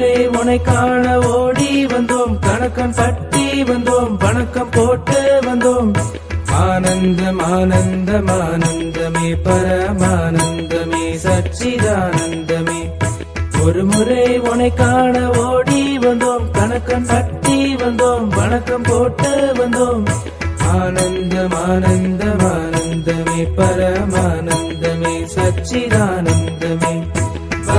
ஒரு உனை காண ஓடி வந்தோம். கணக்கம் தட்டி வந்தோம். வணக்கம் போட்டு வந்தோம். ஆனந்தம் ஆனந்தம் ஆனந்தமே பரமானந்தமே சச்சிதானந்தமே. ஒரு முறை உனை காண ஓடி வந்தோம். கணக்கம் தட்டி வந்தோம். வணக்கம் போட்டு வந்தோம். ஆனந்தம் ஆனந்தம் ஆனந்தமே பரமானந்தமே சச்சிதானந்தமே.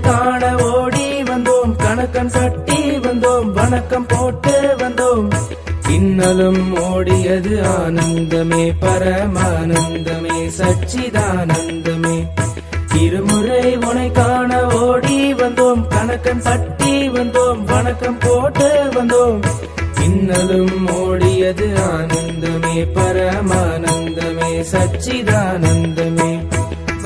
வருவோம் காண ஓடி வந்தோம். கணக்கன் கட்டி வந்தோம். வணக்கம் போட்டு வந்தோம். இன்னலும் ஓடியது ஆனந்தமே பரமானந்தமே சச்சிதானந்தமே. இருமுறை உனை காண ஓடி வந்தோம். கணக்கன் தட்டி வந்தோம். வணக்கம் போட்டு வந்தோம். இன்னலும் ஓடியது ஆனந்தமே பரமானந்தமே சச்சிதானந்தமே.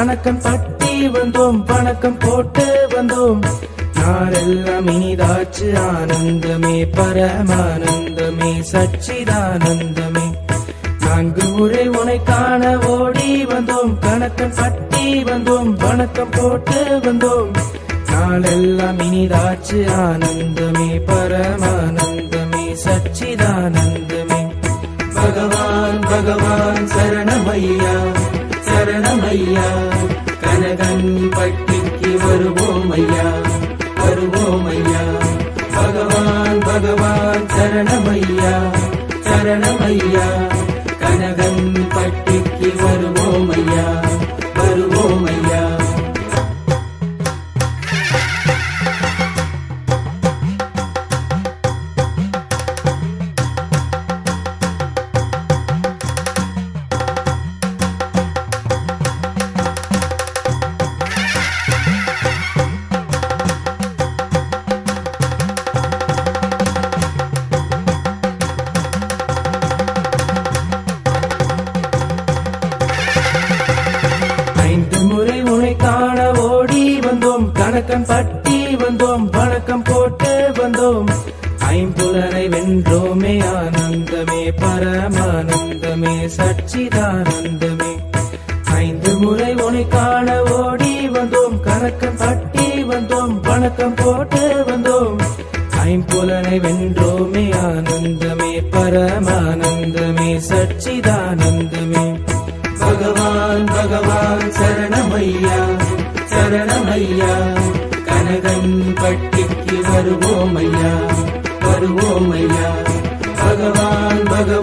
கணக்கம் தட்டி வந்தோம் வணக்கம் போட்டு வந்தோம். நாளெல்லாம் இனிதாச்சு ஆனந்தமே பரமானந்தமே சச்சிதானந்தமே. நான்கு முறை உனை காண ஓடி வந்தோம் கணக்கம் பட்டி வந்தோம் வணக்கம் போட்டு வந்தோம். நாளெல்லாம் இனிதாச்சு ஆனந்தமே பரமானந்தமே சச்சிதானந்தமே. பகவான் பகவான் சரணமையா சரணமையா கனகன் பட்டிக்கு வருவோம் ஐயா வருவோம் ஐயா பகவான் பகவான் சரணமையா? சரணமையா? கனகன் பட்டிக்கு வருவோம் ஐயா வருவோம் ஐயா கணக்கன் பட்டி வந்தோம் வணக்கம் போட்டு வந்தோம். ஐம்புலனை வென்றோமே ஆனந்தமே பரமானந்தமே சச்சிதானந்தமே. ஐந்து முறை உனை காண ஓடி வந்தோம் கணக்கம் பட்டி வந்தோம் வணக்கம் போட்டு வந்தோம். ஐம்புலனை வென்றோமே ஆனந்தமே பரமானந்தமே சச்சிதானந்தமே. பகவான் பகவான் சரணமையா சரணமையா. கனகன் பட்டிக்கு வருவோம் ஐயா வருவோம் ஐயா. பகவான் பகவான்